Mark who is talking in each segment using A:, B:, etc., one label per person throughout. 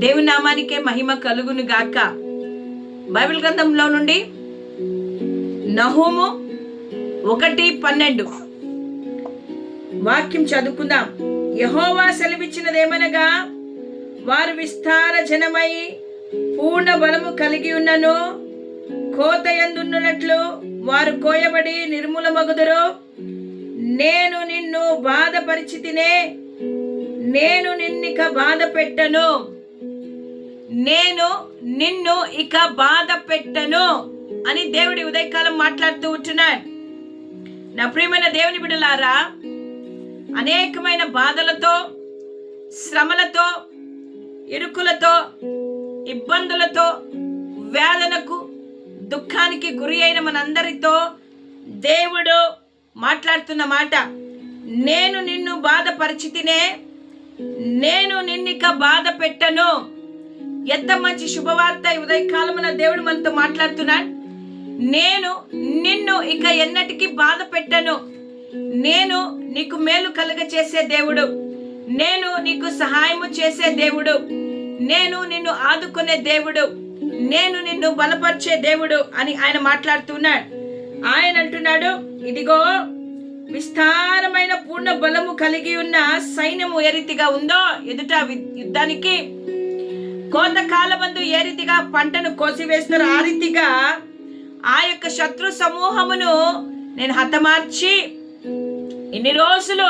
A: దేవు నామానికే మహిమ కలుగును గాక. బైబిల్ గ్రంథంలో నుండి నహూము ఒకటి పన్నెండు. వాక్యం చదువుకుందాం. యహోవా సెలవిచ్చినదేమనగా వారు విస్తార జనమై పూర్ణ బలము కలిగి ఉన్నను కోత ఎందున్నట్లు వారు కోయబడి నిర్మూలమగుదురు. నేను నిన్ను బాధపరిచితినే నేను నిన్నిక బాధ పెట్టను నేను నిన్ను ఇక బాధ పెట్టను అని దేవుడి ఉదయకాలం మాట్లాడుతూ ఉంటున్నాడు. నా ప్రియమైన దేవుని బిడలారా అనేకమైన బాధలతో శ్రమలతో ఇరుకులతో ఇబ్బందులతో వేదనకు దుఃఖానికి గురి అయిన మనందరితో దేవుడు మాట్లాడుతున్న మాట నేను నిన్ను బాధపరిచితినే నేను నిన్నిక బాధ పెట్టను. ఎంత మంచి శుభవార్త ఉదయకాలమున దేవుడు మనతో మాట్లాడుతున్నాడు? నేను నిన్ను ఇక ఎన్నటికీ బాధ పెట్టను. నేను నీకు మేలు కలుగ చేసే దేవుడు. నేను నీకు సహాయము చేసే దేవుడు. నేను నిన్ను ఆదుకునే దేవుడు. నేను నిన్ను బలపరిచే దేవుడు అని ఆయన మాట్లాడుతున్నాడు. ఆయన అంటున్నాడు ఇదిగో విస్తారమైన పూర్ణ బలము కలిగి ఉన్న సైన్యము ఏ రీతిగా ఉందో? ఎదుట యుద్ధానికి కోతకాలమందు ఏ రీతిగా పంటను కోసివేస్తున్నారు? ఆ రీతిగా ఆ యొక్క శత్రు సమూహమును నేను హతమార్చి ఇన్ని రోజులు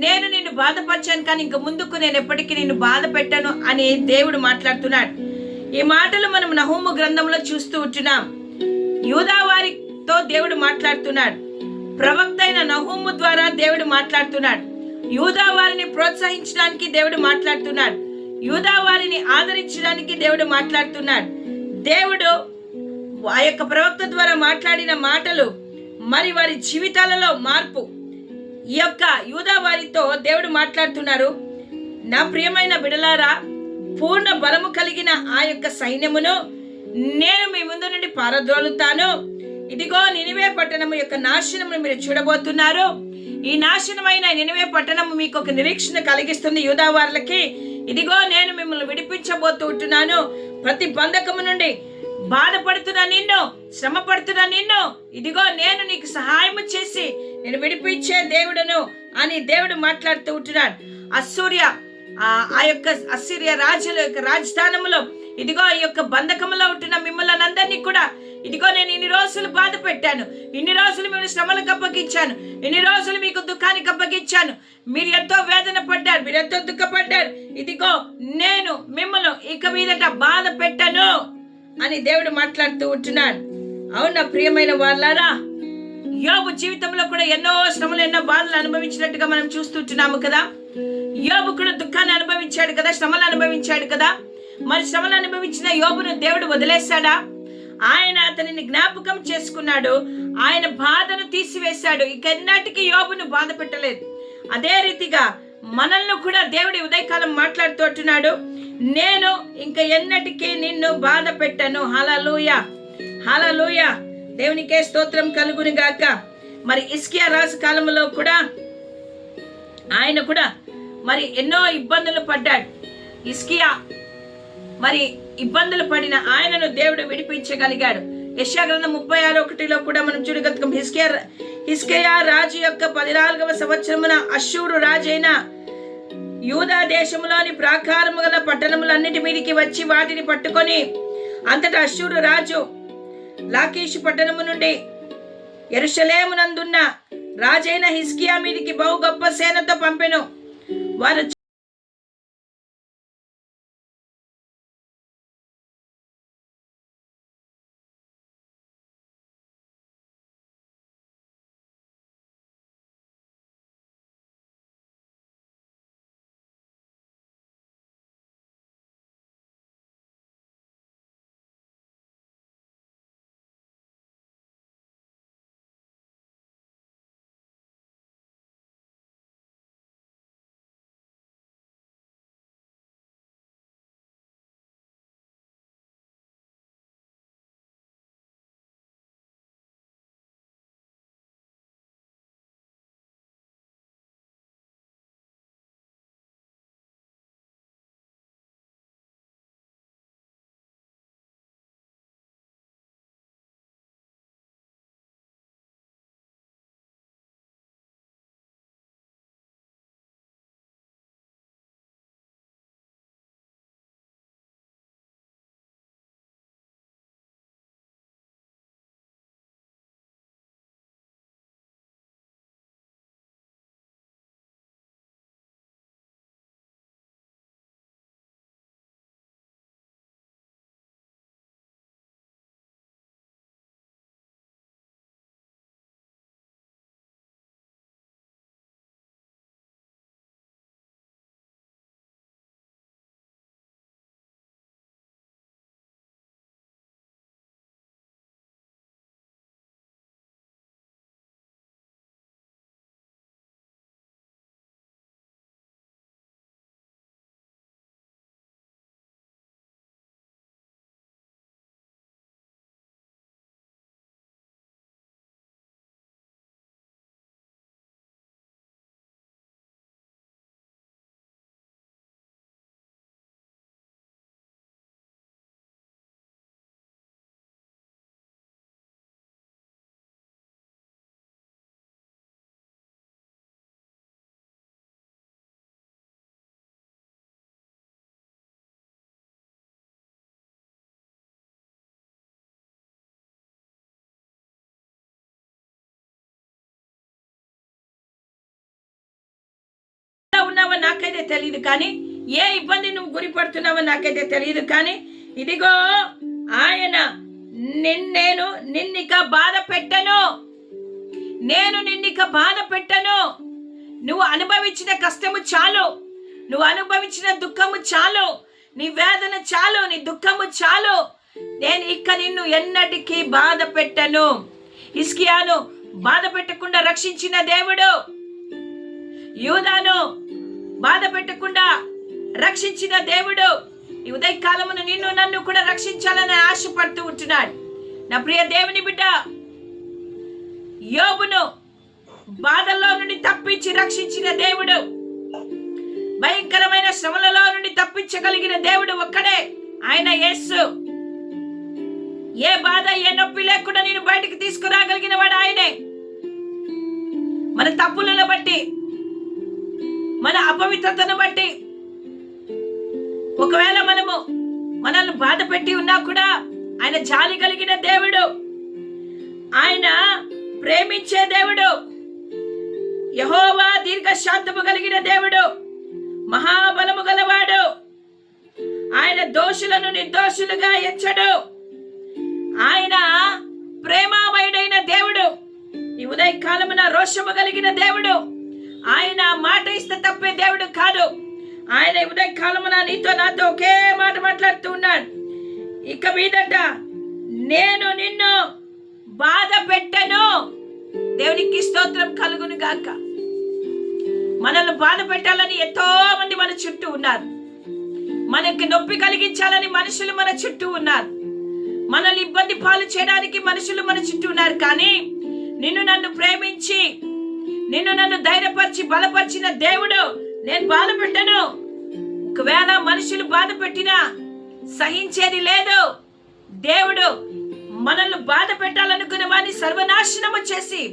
A: నేను నిన్ను బాధపరిచాను కానీ ఇంక ముందుకు నేను ఎప్పటికీ నిన్ను బాధ పెట్టాను అని దేవుడు మాట్లాడుతున్నాడు. ఈ మాటలు మనం నహూము గ్రంథంలో చూస్తూ ఉంటున్నాం. యూదావారితో దేవుడు మాట్లాడుతున్నాడు. ప్రవక్త అయిన నహూము ద్వారా దేవుడు మాట్లాడుతున్నాడు. యూదా వారిని ప్రోత్సహించడానికి దేవుడు మాట్లాడుతున్నాడు. యూదా వారిని ఆదరించడానికి దేవుడు మాట్లాడుతున్నాడు. దేవుడు ఆ యొక్క ప్రవక్త ద్వారా మాట్లాడిన మాటలు మరి వారి జీవితాలలో మార్పు. ఈ యొక్క యూదా వారితో దేవుడు మాట్లాడుతున్నారు నా ప్రియమైన బిడలారా పూర్ణ బలము కలిగిన ఆ యొక్క సైన్యమును నేను మీ ముందు నుండి పారద్రోలుతాను. ఇదిగో నినివే పట్టణము యొక్క నాశనమును మీరు చూడబోతున్నారు. ఈ నాశనమైన నినివే పట్టణము మీకు ఒక నిరీక్షణ కలిగిస్తుంది యూదావార్లకి ఇదిగో నేను మిమ్మల్ని విడిపించబోతూ ఉంటున్నాను ప్రతి బంధకము నుండి బాధపడుతున్న నిన్ను శ్రమ పడుతున్న నిన్ను ఇదిగో నేను నీకు సహాయం చేసి నేను విడిపించే దేవుడను అని దేవుడు మాట్లాడుతూ ఉంటున్నాడు. అసూర్య ఆ ఆ యొక్క అసూర్య రాజుల యొక్క రాజధానంలో ఇదిగో ఈ యొక్క బంధకంలో ఉంటున్న మిమ్మల్ని అందరినీ కూడా ఇదిగో నేను ఇన్ని రోజులు బాధ పెట్టాను. ఇన్ని రోజులు మీరు శ్రమలకు అప్పగించాను ఇన్ని రోజులు మీకు దుఃఖానికి అప్పగించాను మీరు ఎంతో వేదన పడ్డారు మీరు ఎంతో దుఃఖపడ్డారు. ఇదిగో నేను మిమ్మల్ని ఇక మీదట బాధ పెట్టను అని దేవుడు మాట్లాడుతూ ఉంటున్నాడు. అవునా ప్రియమైన వాళ్ళారా? యోబు జీవితంలో కూడా ఎన్నో శ్రమలు ఎన్నో బాధలు అనుభవించినట్టుగా మనం చూస్తుంటున్నాము కదా. యోబు కూడా దుఃఖాన్ని అనుభవించాడు కదా శ్రమలు అనుభవించాడు కదా. మరి శ్రమలు అనుభవించిన యోబును దేవుడు వదిలేశాడా? ఆయన అతనిని జ్ఞాపకం చేసుకున్నాడు. ఆయన బాధను తీసివేశాడు. ఇక ఎన్నటికీ యోబును బాధ పెట్టలేదు. అదే రీతిగా మనల్ని కూడా దేవుడి ఉదయకాలం మాట్లాడుతుంటున్నాడు నేను ఇంక ఎన్నటికీ నిన్ను బాధ పెట్టను. హలలుయ హలలుయ దేవునికే స్తోత్రం కలుగుని గాక. మరి ఇస్కియా రాజు కాలంలో కూడా ఆయన కూడా మరి ఎన్నో ఇబ్బందులు పడ్డాడు. ఇస్కియా మరి ఇబ్బందులు పడిన ఆయనను దేవుడు విడిపించగలిగాడు. యశాగ్రంథం ముప్పై ఆరు ఒకటిలో కూడా మనం చూడగలుగుతాం. హిస్కే హిస్కియా రాజు యొక్క పదినాలుగవ సంవత్సరమున అశ్వరు రాజైన యూదా దేశంలోని ప్రాకారము గల పట్టణములన్నిటి మీదికి వచ్చి వాటిని పట్టుకొని అంతటా అశ్వరు రాజు లాకేషు పట్టణము నుండి ఎరుషలేమునందున్న రాజైన హిస్కియా మీదికి బహు గొప్ప సేనతో పంపెను. వారు పడుతున్నావో నాకైతే తెలియదు కానీ ఏ ఇబ్బంది నువ్వు గురి పడుతున్నావో నాకైతే తెలియదు కానీ ఇదిగో ఆయన నిన్నేను నిన్నిక బాధ పెట్టను. నేను నిన్నిక బాధ పెట్టను. నువ్వు అనుభవించిన కష్టము చాలు. నువ్వు అనుభవించిన దుఃఖము చాలు. నీ వేదన చాలు నీ దుఃఖము చాలు. నేను ఇక నిన్ను ఎన్నటికీ బాధ పెట్టను. ఇస్కియాను బాధ పెట్టకుండా రక్షించిన దేవుడు. యూదాను బాధ పెట్టకుండా రక్షించిన దేవుడు ఈ ఉదయకాలమును నిన్ను నన్ను కూడా రక్షించాలని ఆశపడుతూ ఉంటున్నాడు. నా ప్రియ దేవుని బిడ్డ యోబును బాధల్లో నుండి తప్పించి రక్షించిన దేవుడు భయంకరమైన శ్రమలలో నుండి తప్పించగలిగిన దేవుడు ఒక్కడే ఆయన యేసు. ఏ బాధ ఏ నొప్పి లేకుండా నేను బయటకు తీసుకురాగలిగిన వాడు ఆయనే. మన తప్పులను బట్టి మన అపవిత్రతను బట్టి. ఒకవేళ మనము మనల్ని బాధ పెట్టి ఉన్నా కూడా ఆయన జాలి కలిగిన దేవుడు. ఆయన ప్రేమించే దేవుడు. యహోవా దీర్ఘశాంతము కలిగిన దేవుడు. మహాబలము గలవాడు. ఆయన దోషులను నిర్దోషులుగా ఎంచడు. ఆయన ప్రేమామయుడైన దేవుడు. ఈ ఉదయ కాలమున రోషము కలిగిన దేవుడు. ఆయన మాట ఇస్తే తప్పే దేవుడు కాదు. ఆయన ఈ నీతో నాతో ఒకే మాట మాట్లాడుతూ ఉన్నాడు ఇక మీదట నేను నిన్ను బాధ పెట్టను. దేవునికి స్తోత్రం కలుగును గాక. మనల్ని బాధ పెట్టాలని ఎంతో మంది మన చుట్టూ ఉన్నారు. మనకి నొప్పి కలిగించాలని మనుషులు మన చుట్టూ ఉన్నారు. మనల్ని ఇబ్బంది పాలు చేయడానికి మనుషులు మన చుట్టూ ఉన్నారు. కానీ నిన్ను నన్ను ప్రేమించి నిన్ను నన్ను ధైర్యపరిచి బలపరిచిన దేవుడు. నేను బాధ పెట్టను ఒకవేళ మనుషులు బాధ పెట్టినా సహించేది లేదు. దేవుడు మనల్ని బాధ పెట్టాలనుకునే వారిని సర్వనాశనము చేసి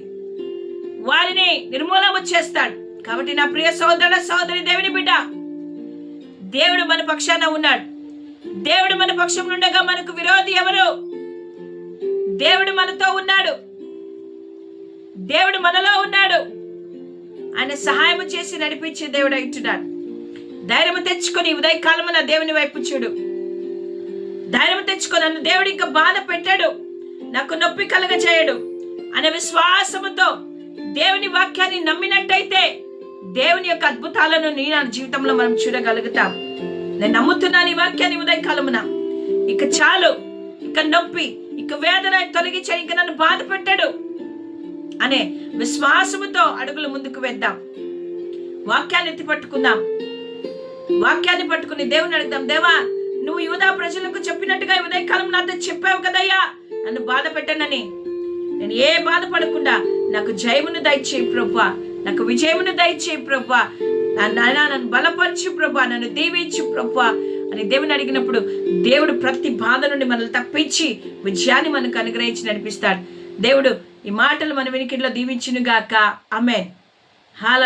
A: వారిని నిర్మూలము చేస్తాడు. కాబట్టి నా ప్రియ సోదర సోదరి దేవుని బిడ్డ దేవుడు మన పక్షాన ఉన్నాడు. దేవుడు మన పక్షం ఉండగా మనకు విరోధి ఎవరు? దేవుడు మనతో ఉన్నాడు. దేవుడు మనలో ఉన్నాడు. ఆయన సహాయం చేసి నడిపించే దేవుడు అంటున్నాడు ధైర్యం తెచ్చుకొని ఉదయకాలమున దేవుని వైపు చూడు. ధైర్యం తెచ్చుకొని నన్ను దేవుడు ఇంకా బాధ పెట్టాడు. నాకు నొప్పి కలగ చేయడు. అనే విశ్వాసముతో దేవుని వాక్యాన్ని నమ్మినట్టయితే దేవుని యొక్క అద్భుతాలను నీ నా జీవితంలో మనం చూడగలుగుతాం. నేను నమ్ముతున్నాను ఈ వాక్యాన్ని ఉదయకాలమున. ఇక చాలు. ఇక నొప్పి. ఇక వేదన తొలగించాడు ఇక నన్ను బాధ పెట్టాడు. అనే విశ్వాసముతో అడుగులు ముందుకు వేద్దాం. వాక్యాన్ని ఎత్తి పట్టుకుందాం. వాక్యాన్ని పట్టుకుని దేవుని అడుగుదాం. దేవా నువ్వు యూదా ప్రజలకు చెప్పినట్టుగా ఉదయకాలం నాతో చెప్పావు కదయ్యా. నన్ను బాధ పెట్టనని. నేను ఏ బాధపడకుండా నాకు జయమును దయచేయి ప్రభా నాకు విజయమును దయచేయి ప్రభా నాయన నన్ను బలపరచు ప్రభా నన్ను దీవించు ప్రభా అని దేవుని అడిగినప్పుడు దేవుడు ప్రతి బాధ నుండి మనల్ని తప్పించి విజయాన్ని మనకు అనుగ్రహించి నడిపిస్తాడు. దేవుడు ఈ మాటలు మన వెనికిలో దీవించునుగాక. అమెన్ హాల